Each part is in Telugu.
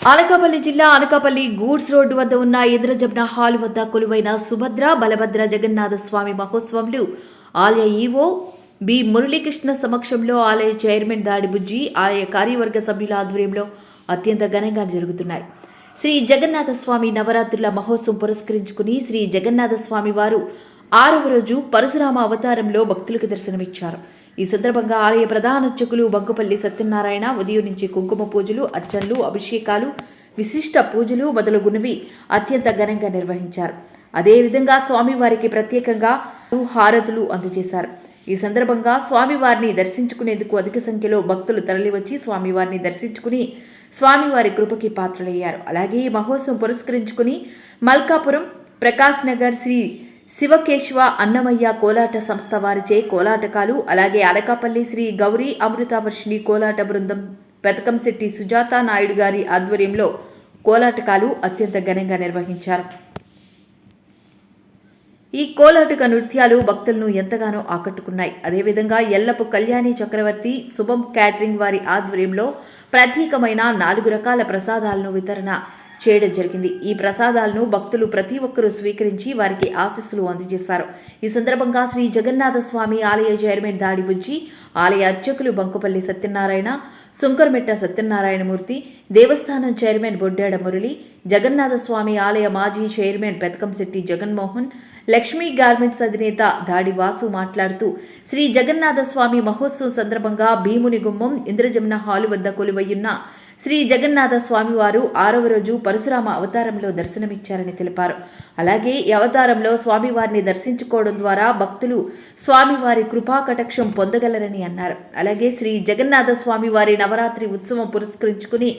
అనకాపల్లి జిల్లా అనకాపల్లి గూడ్స్ రోడ్డు వద్ద ఉన్న ఇంద్రజబ్న హాల్ వద్ద కొలువైన సుభద్ర బలభద్ర జగన్నాథ స్వామి మహోత్సవంలు. ఆలయ ఈవో బి మురళీకృష్ణ సమక్షంలో ఆలయ చైర్మన్ దాడి బుజ్జి ఆలయ కార్యవర్గ సభ్యుల ఆధ్వర్యంలో అత్యంత ఘనంగా జరుగుతున్నాయి. శ్రీ జగన్నాథ స్వామి నవరాత్రుల మహోత్సవం పురస్కరించుకుని శ్రీ జగన్నాథ స్వామి వారు ఆరవ రోజు పరశురామ అవతారంలో భక్తులకు దర్శనమిచ్చారు. ఈ సందర్భంగా ఆలయ ప్రధానర్చకులు బగ్గుపల్లి సత్యనారాయణ ఉదయం నుంచి కుంకుమ పూజలు అర్చనలు అభిషేకాలు విశిష్ట పూజలు మొదలగునవి అత్యంత ఘనంగా నిర్వహించారు. అదేవిధంగా స్వామివారికి ప్రత్యేకంగా హారతులు అందజేశారు. ఈ సందర్భంగా స్వామివారిని దర్శించుకునేందుకు అధిక సంఖ్యలో భక్తులు తరలివచ్చి స్వామివారిని దర్శించుకుని స్వామివారి కృపకి పాత్రలయ్యారు. అలాగే ఈ మహోత్సవం పురస్కరించుకుని మల్కాపురం ప్రకాశ్ నగర్ శ్రీ శివకేశవ అన్నమయ్య కోలాట సంస్థ వారిచే కోలాటకాలు అలాగే అలకాపల్లి శ్రీ గౌరీ అమృతవర్షిణి కోలాట బృందం పెతకంశెట్టి సుజాత నాయుడు గారి ఆధ్వర్యంలో కోలాటకాలు అత్యంత ఘనంగా నిర్వహించారు. ఈ కోలాటక నృత్యాలు భక్తులను ఎంతగానో ఆకట్టుకున్నాయి. అదేవిధంగా ఎల్లపు కళ్యాణి చక్రవర్తి శుభం క్యాటరింగ్ వారి ఆధ్వర్యంలో ప్రత్యేకమైన నాలుగు రకాల ప్రసాదాలను వితరణ చేయడం జరిగింది. ఈ ప్రసాదాలను భక్తులు ప్రతి ఒక్కరూ స్వీకరించి వారికి ఆశీస్సులు అందజేశారు. ఈ సందర్భంగా శ్రీ జగన్నాథ స్వామి ఆలయ చైర్మన్ దాడి బుజ్జి ఆలయ అర్చకులు బంకుపల్లి సత్యనారాయణ సుంకరమెట్ట సత్యనారాయణమూర్తి దేవస్థానం చైర్మన్ బొడ్డాడ మురళి జగన్నాథ స్వామి ఆలయ మాజీ చైర్మన్ పెతకంశెట్టి జగన్మోహన్ లక్ష్మీ గార్మెంట్స్ అధినేత దాడి వాసు మాట్లాడుతూ శ్రీ జగన్నాథ స్వామి మహోత్సవం సందర్భంగా భీముని గుమ్మం ఇంద్రజమున హాలు వద్ద కొలువయ్యున్న శ్రీ జగన్నాథ స్వామివారు ఆరవ రోజు పరశురామ అవతారంలో దర్శనమిచ్చారని తెలిపారు. అలాగే ఈ అవతారంలో స్వామివారిని దర్శించుకోవడం ద్వారా భక్తులు స్వామివారి కృపాకటక్షం పొందగలరని అన్నారు. అలాగే శ్రీ జగన్నాథ స్వామివారి నవరాత్రి ఉత్సవం పురస్కరించుకుని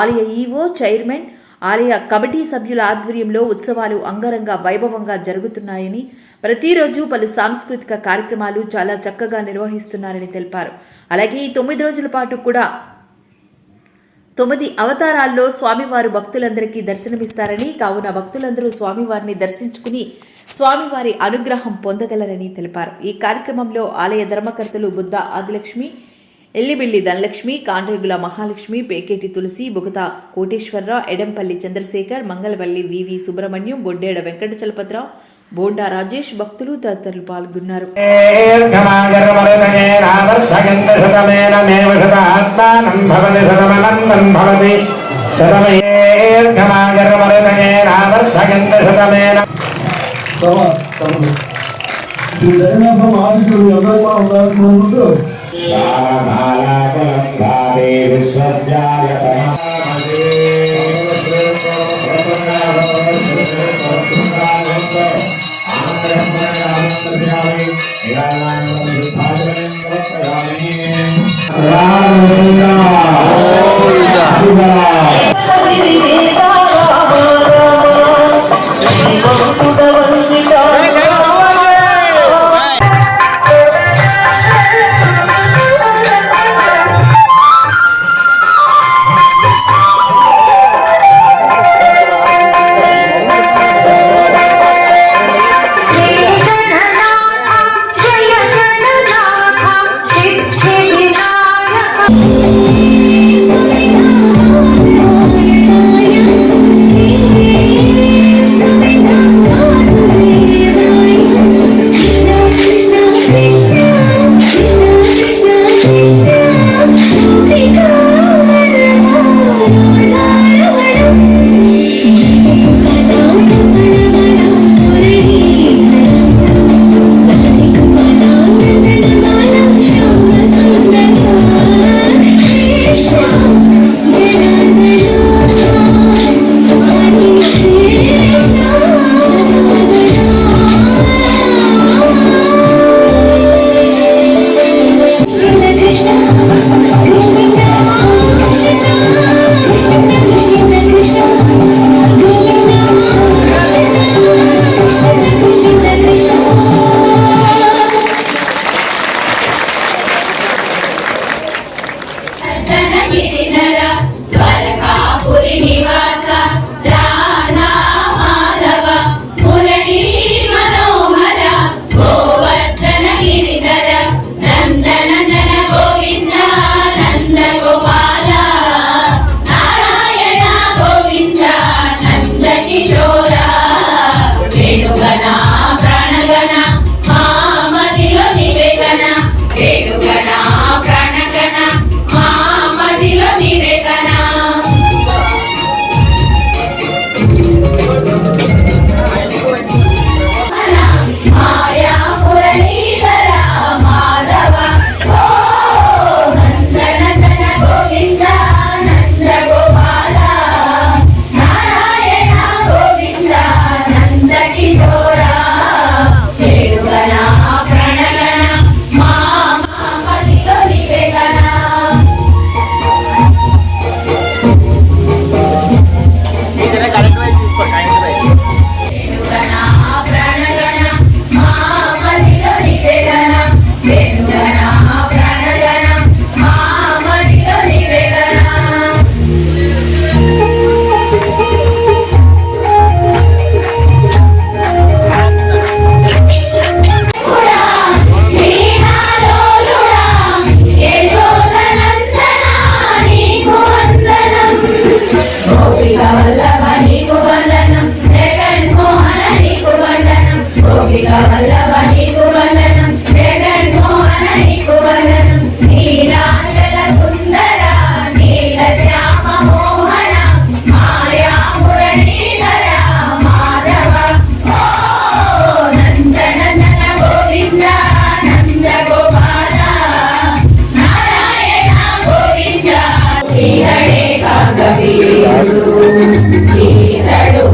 ఆలయ ఈవో చైర్మన్ ఆలయ కమిటీ సభ్యుల ఆధ్వర్యంలో ఉత్సవాలు అంగరంగ వైభవంగా జరుగుతున్నాయని ప్రతిరోజు పలు సాంస్కృతిక కార్యక్రమాలు చాలా చక్కగా నిర్వహిస్తున్నారని తెలిపారు. అలాగే ఈ తొమ్మిది రోజుల పాటు కూడా తొమ్మిది అవతారాల్లో స్వామివారు భక్తులందరికీ దర్శనమిస్తారని కావున భక్తులందరూ స్వామివారిని దర్శించుకుని స్వామివారి అనుగ్రహం పొందగలరని తెలిపారు. ఈ కార్యక్రమంలో ఆలయ ధర్మకర్తలు బుద్ధ ఆదిలక్ష్మి ఎల్లిబిల్లి ధనలక్ష్మి కాండ్రేగుల మహాలక్ష్మి పేకేటి తులసి బుగత కోటేశ్వరరావు ఎడంపల్లి చంద్రశేఖర్ మంగళవల్లి వివి సుబ్రహ్మణ్యం బొడ్డేడ వెంకట చలపతిరావు బోండా రాజేష్ భక్తులు తదితరులు పాల్గొన్నారు. శతమేన राम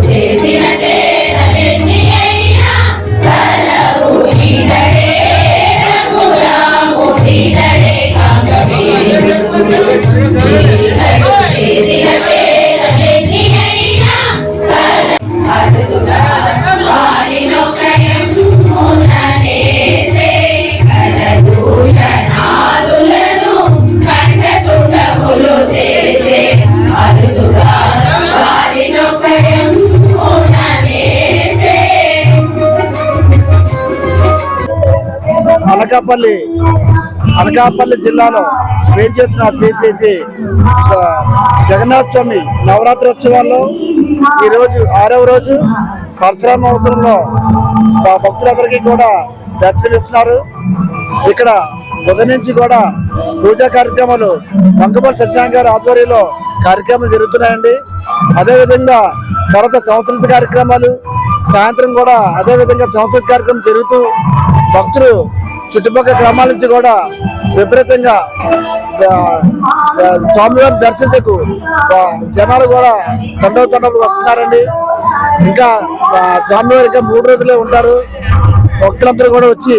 చేసిన చే అనకాపల్లి అనకాపల్లి జిల్లాలో వేంచేసిన చేసిన శ్రీ శ్రీ జగన్నాథ స్వామి నవరాత్రి ఉత్సవాల్లో ఆరవ రోజు పరశురామ అవతరంలో భక్తులందరికీ కూడా దర్శనమిస్తున్నారు. ఇక్కడ ఉదయం నుంచి కూడా పూజా కార్యక్రమాలు వంకపల్లి సత్యనారాయణ గారి ఆధ్వర్యంలో కార్యక్రమాలు జరుగుతున్నాయండి. అదేవిధంగా తర్వాత సంస్కృతి కార్యక్రమాలు సాయంత్రం కూడా అదే విధంగా సంస్కృతి కార్యక్రమం జరుగుతూ భక్తులు చుట్టుపక్కల గ్రామాల నుంచి కూడా విపరీతంగా స్వామివారి దర్శనకు జనాలు కూడా తండవ తండవులు వస్తున్నారండి. ఇంకా స్వామివారి ఇంకా మూడు రోజులే ఉంటారు. భక్తులందరూ కూడా వచ్చి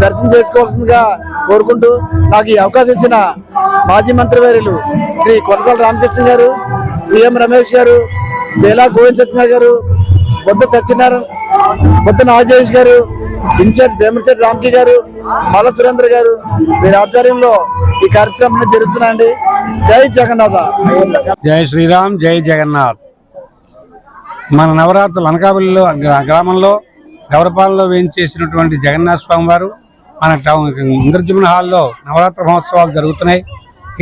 దర్శనం చేసుకోవాల్సిందిగా కోరుకుంటూ నాకు ఈ అవకాశం ఇచ్చిన మాజీ మంత్రివర్యులు శ్రీ కొనకల రామకృష్ణ గారు సీఎం రమేష్ గారు బేలా గోవింద్ సత్యనారాయణ గారు బొద్ద సత్యనారాయణ బొద్ద నాగజేష్ గారు ఇన్ఛార్జ్ భీమశెట్టి రామ్కి గారు మాల సురేంద్ర గారు వీరి ఆధ్వర్యంలో ఈ కార్యక్రమం జరుగుతున్నాయండి జై జగన్నాథ. జై శ్రీరామ్ జై జగన్నాథ్. మన నవరాత్రులు అనకాపల్లిలో గ్రామంలో గౌరపాలలో వేయించేసినటువంటి జగన్నాథ స్వామి వారు మన టౌన్ ఇంద్రజమున హాల్లో నవరాత్రి మహోత్సవాలు జరుగుతున్నాయి.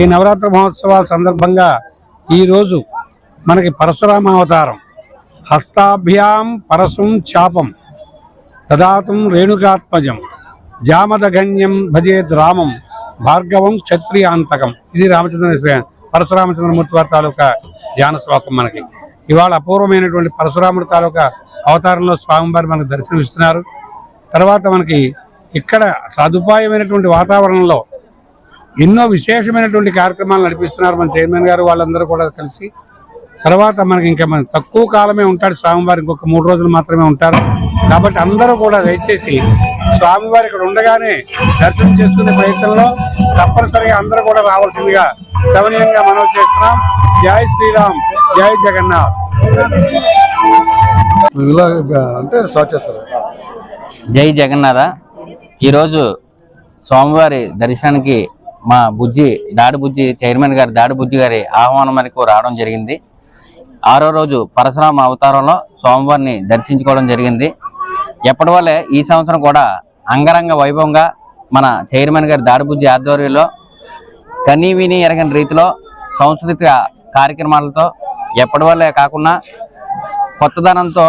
ఈ నవరాత్రి మహోత్సవాల సందర్భంగా ఈరోజు మనకి పరశురామ అవతారం. హస్తాభ్యాం పరశుం చాపం. తదాతం రేణుకాత్మజం జామదగన్యం భజేత్ రామం. భార్గవం క్షత్రియాంతకం. ఇది రామచంద్ర పరశురామచంద్రమూర్తి వారి తాలూకా ధ్యాన శ్లోకం మనకి. ఇవాళ అపూర్వమైనటువంటి పరశురాముడి తాలూకా అవతారంలో స్వామివారి మనకు దర్శనం ఇస్తున్నారు తర్వాత మనకి ఇక్కడ సదుపాయమైనటువంటి వాతావరణంలో ఎన్నో విశేషమైనటువంటి కార్యక్రమాలు నడిపిస్తున్నారు మన చైర్మన్ గారు వాళ్ళందరూ కూడా కలిసి. తర్వాత మనకి ఇంకా మన తక్కువ కాలమే ఉంటాడు స్వామివారి ఇంకొక మూడు రోజులు మాత్రమే ఉంటారు. కాబట్టి అందరూ కూడా దయచేసి స్వామివారి ఇక్కడ ఉండగానే దర్శనం చేసుకునే ప్రయత్నంలో తప్పనిసరిగా అందరూ కూడా రావాల్సిందిగా సవనీయంగా మనవి చేస్తున్నాం. జై శ్రీరామ్ జై జగన్నాథ్. అంటే స్టార్ట్ చేస్తారు. జై జగన్నాథ. ఈరోజు స్వామివారి దర్శనానికి మా బుజ్జి దాడి బుజ్జి చైర్మన్ గారి దాడి బుజ్జి గారి ఆహ్వానం మేరకు రావడం జరిగింది. ఆరో రోజు పరశురామ అవతారంలో స్వామివారిని దర్శించుకోవడం జరిగింది. ఎప్పటి వల్లే ఈ సంవత్సరం కూడా అంగరంగ వైభవంగా మన చైర్మన్ గారి దాడి ఆధ్వర్యంలో కనీవిని ఎరగని రీతిలో సాంస్కృతిక కార్యక్రమాలతో ఎప్పటి వల్లే కాకుండా కొత్తదనంతో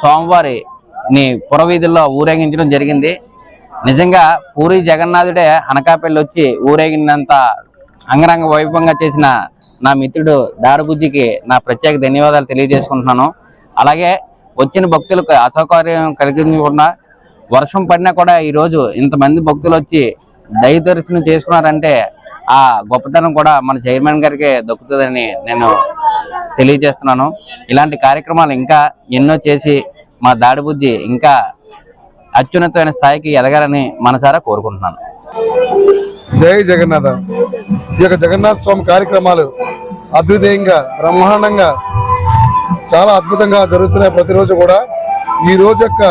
స్వామివారిని పురవీధుల్లో ఊరేగించడం జరిగింది. నిజంగా పూరి జగన్నాథుడే అనకాపల్లి వచ్చి ఊరేగినంత అంగరంగ వైభవంగా చేసిన నా మిత్రుడు దాడబుద్ధికి నా ప్రత్యేక ధన్యవాదాలు తెలియజేసుకుంటున్నాను. అలాగే వచ్చిన భక్తులకు అసౌకర్యం కలిగించకుండా వర్షం పడినా కూడా ఈరోజు ఇంతమంది భక్తులు వచ్చి దయ దర్శనం చేసుకున్నారంటే ఆ గొప్పతనం కూడా మన చైర్మన్ గారికి దక్కుతుందని నేను తెలియజేస్తున్నాను. ఇలాంటి కార్యక్రమాలు ఇంకా ఎన్నో చేసి మా దాడిబుద్ధి ఇంకా అత్యున్నతమైన స్థాయికి ఎదగాలని మనసారా కోరుకుంటున్నాను. జై జగన్నాథ. ఈ యొక్క జగన్నాథ స్వామి కార్యక్రమాలు అద్వితీయంగా బ్రహ్మాండంగా చాలా అద్భుతంగా జరుగుతున్నాయి ప్రతిరోజు కూడా. ఈ రోజు యొక్క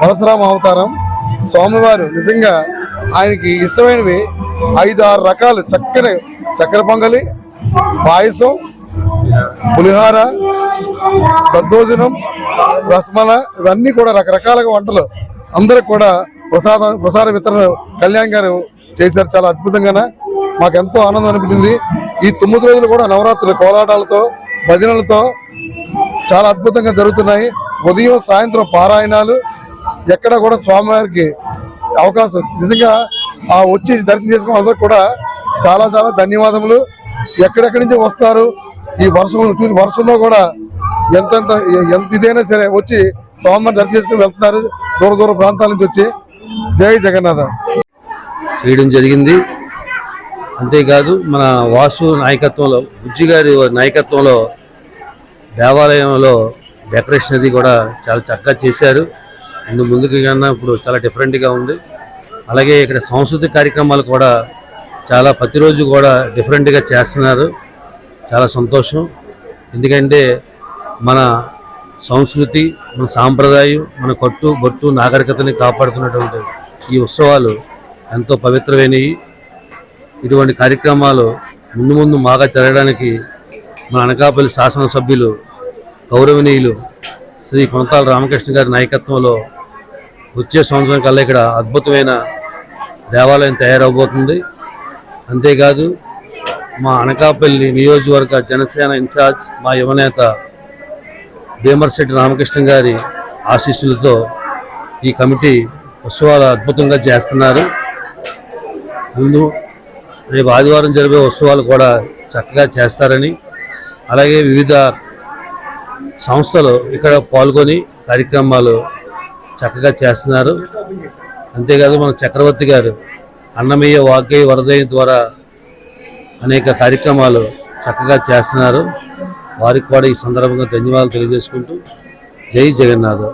పరశురామ అవతారం స్వామివారు నిజంగా ఆయనకి ఇష్టమైనవి ఐదు ఆరు రకాలు. చక్కని చక్కెర పొంగలి పాయసం పులిహార దద్దోజనం రసమల ఇవన్నీ కూడా రకరకాలుగా వంటలు అందరికి కూడా ప్రసాద ప్రసాద వితరణ కళ్యాణ్ గారు చేశారు. చాలా అద్భుతంగా మాకు ఎంతో ఆనందం అనిపించింది. ఈ తొమ్మిది రోజులు కూడా నవరాత్రులు కోలాటాలతో భజనలతో చాలా అద్భుతంగా జరుగుతున్నాయి. ఉదయం సాయంత్రం పారాయణాలు ఎక్కడ కూడా స్వామివారికి అవకాశం నిజంగా ఆ వచ్చి దర్శనం చేసుకున్న అందరూ కూడా చాలా చాలా ధన్యవాదములు. ఎక్కడెక్కడి నుంచి వస్తారు? ఈ వర్షం చూసి వర్షంలో కూడా ఎంతెంత ఎంత ఇదైనా సరే వచ్చి స్వామివారిని దర్శనం చేసుకుని వెళ్తున్నారు. దూర దూర ప్రాంతాల నుంచి వచ్చి. జై జగన్నాథ. చేయడం జరిగింది. అంతేకాదు మన వాసు నాయకత్వంలో బుజ్జి గారి నాయకత్వంలో దేవాలయంలో డెకరేషన్ అది కూడా చాలా చక్కగా చేశారు. ముందు ముందుకు కన్నా ఇప్పుడు చాలా డిఫరెంట్గా ఉంది. అలాగే ఇక్కడ సాంస్కృతిక కార్యక్రమాలు కూడా చాలా ప్రతిరోజు కూడా డిఫరెంట్గా చేస్తున్నారు. చాలా సంతోషం. ఎందుకంటే మన సంస్కృతి మన సాంప్రదాయం మన కట్టు బొట్టు నాగరికతని కాపాడుతున్నటువంటి ఈ ఉత్సవాలు ఎంతో పవిత్రమైనవి. ఇటువంటి కార్యక్రమాలు ముందు ముందు బాగా జరగడానికి మన అనకాపల్లి శాసనసభ్యులు గౌరవనీయులు శ్రీ కొనతాల రామకృష్ణ గారి నాయకత్వంలో వచ్చే సంవత్సరం కల్లా ఇక్కడ అద్భుతమైన దేవాలయం తయారవబోతుంది. అంతేకాదు మా అనకాపల్లి నియోజకవర్గ జనసేన ఇన్ఛార్జ్ మా యువనేత భీమర్శెట్టి రామకృష్ణ గారి ఆశీస్సులతో ఈ కమిటీ ఉత్సవాలు అద్భుతంగా చేస్తున్నారు. ముందు రేపు ఆదివారం జరిగే ఉత్సవాలు కూడా చక్కగా చేస్తారని అలాగే వివిధ సంస్థలు ఇక్కడ పాల్గొని కార్యక్రమాలు చక్కగా చేస్తున్నారు. అంతేకాదు మన చక్రవర్తి గారు అన్నమయ్య వాగ్గయ్య వరదయ్య ద్వారా అనేక కార్యక్రమాలు చక్కగా చేస్తున్నారు. వారికి కూడా ఈ సందర్భంగా ధన్యవాదాలు తెలియజేసుకుంటూ జై జగన్నాథ్.